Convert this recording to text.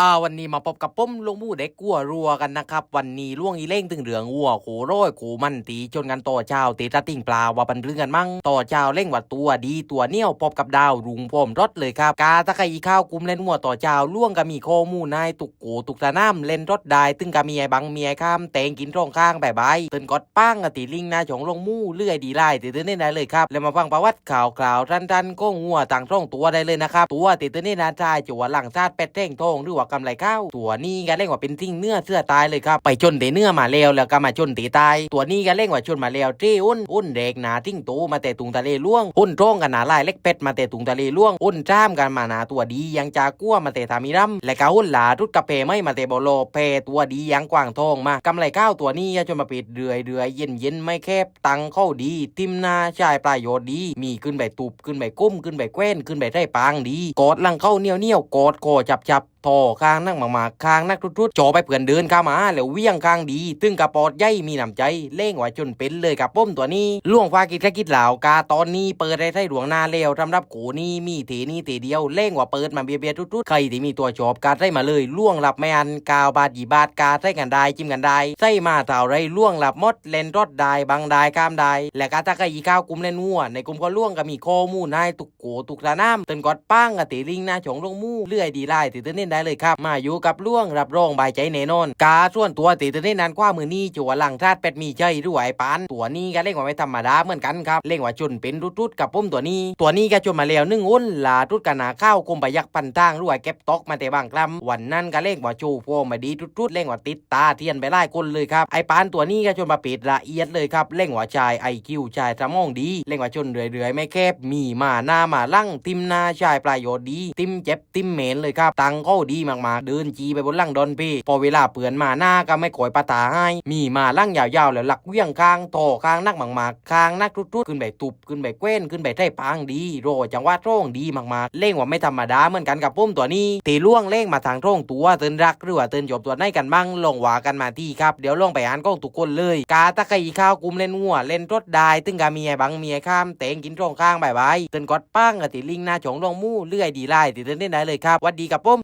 อ่าวันนี้มาพบกับป้มลงมูเด็กกัวรัวกันนะครับ วันนี้ล่วงอีเล่งตึงเหลืองวัวโขโร้อยโขมันตีจนกันต่อเจ้าตีตะติ่งปลาว่าบันเรื่องกันมั่งต่อเจ้าเล่งว่าตัวดีตัวเนี้ยวพบกับดาวรุงพร้อมรถเลยครับ กาตะไคอีข้าวกุมเล่นวัวต่อเจ้าล่วงก็มีโคมูนายตุกโกตุกตะน้ำเล่นรถได้ตึงก็มีไอ้บังเมียข้ามแตงกินตรงข้างแบบใบตื่นกอดป้างกตีลิงนาฉงลงมู่เลื่อยดีไล่ตีตื่นได้เลยครับแล้วมาฟังประวัติข่าวคราวทันทันก็งัวต่างช่องตัวได้เลยนะครับตัวตีตื่นได้นาจายจัวหลังชาติเป็ดเท่งทองหรือว่ากำไรข้าวตัวนี้ก็เล่งว่าเป็นทิ้งเนื้อเสื้อตายเลยครับไปจนเตเนื้อมาแล้วแล้วก็มาจนเตตาย ตัวนี้ก็เล่งว่าชนมาแล้วเจ้อ้นอ้นเด็กหนาทิ้งโตมาแต่ตุงทะเลล่วงอ้นโจ้งกันหนาลายเล็กเป็ดมาแต่ตุงทะเลล่วงอ้นจ้ามกันมาหนาตัวดียังจากัวมาแต่ทามิรัมและก็อ้นหลารุดกระเพไม่มาแต่โบโลเพตัวดียังกวางทองมากำไรข้าวตัวนี้จนมาปิดเดือยเดือยเย็นเย็นไม่แคบตังเข้าดีทิมหนาชายปลายโยชน์ดี มีขึ้นใบตุบขึ้นใบกุ้มขึ้นใบแคว้นขึ้นใบไร่ปางดีกอดลังเข้าเนียวเนียวกอดคอจับจับ ทอข้างนักหมากๆข้างนักทุดๆจอไปเพื่อนเดินเข้ามาแล้วเวี่ยงข้างดีตึงกระปอดใหญ่มีน้ำใจเล่งว่าจนเป็นเลยกับป้มตัวนี้ล่วงฟ้ากิดแค่กิดเหล่ากาตอนนี้เปิดได้ไทหลวงนาเลวสำหรับกูนี่มีเทนี่เทเดียวเล่งว่าเปิดมาเบียเบียทุดๆใครที่มีตัวจอบกาได้มาเลยล่วงหลับไม่อันกาวบาทยีบาทกาได้กันได้จิ้มกันได้ใส่มาเท่าไรล่วงหลับมดเลนรถได้บังได้ข้ามได้และกาตะกะอีข้าวกลุ่มเล่นวัวในกลุ่มก็ล่วงก็มีโคมูนายตุกโกตุกตาน้ำตึนกอดป้างกะติลิงหน้าฉงลงมู่เลื่อยดีไล่ติดเต้นได้เลยครับ มาอยู่กับล่วงรับรองใบใจแน่นอน กาส่วนตัวติดต้นนั้นกว่ามือนี้จัวหลังทาดเป็ดมีใจด้วยปานตัวนี้ก็เล่งว่าไม่ธรรมดาเหมือนกันครับเล่งว่าจนเป็นรุดๆกับปุ้มตัวนี้ ตัวนี้ก็จนมาแล้วนึ่งอ้นลาทุดกันหนาข้าวกุมไปยักพันทางด้วยเก็บตอกมาแต่บางครั้งวันนั้นก็เล่งว่าโชว์โฟมมาดีรุดๆเล่งว่าติดตาเทียนไปไล่คนเลยครับไอปานตัวนี้ก็จนมาปิดละเอียดเลยครับเล่งว่าชายไอคิวชายสมองดีเล่งว่าจนเรื่อยๆ ไม่แคบมีมาหน้ามาลั่งติมหน้าชายปลายโยชน์ดี ติมเจ็บติมเหม็นเลยครับตังเขาดีมากๆ เดินจีไปบนลั่งดอนพี่พอเวลาเปื่อนมาหน้าก็ไม่ก่อยปะตาให้มีมาลั่งยาวๆแล้วหลักเวียงคางโตคางนักหมากๆคางนักรุดๆขึ้นไปตุบขึ้นไปเกว้นขึ้นไปไท่ปางดี โรจังหวะโร่งดีมากๆ เล่งว่าไม่ธรรมดาเหมือนกันกับปุ้มตัวนี้ตีล่วงเล่งมาทางโร่งตัวเตือนรักหรือว่าเตือนจบตัวไหนกันบ้างลงว่ากันมาที่ครับ เดี๋ยวลงไปอ่านกล้องทุกคนเลยกาตะไคร้ข้าวกุมเล่นงัวเล่นรถได้ตึงกาเมียบังเมียข้ามเตงกินตรงข้างบายบายเตือนกอดป้างกับติลิงหน้าฉงลงมู่เลื่อยดีไล่ติเตือนได้เลยครับวัดดีกับปุ้ม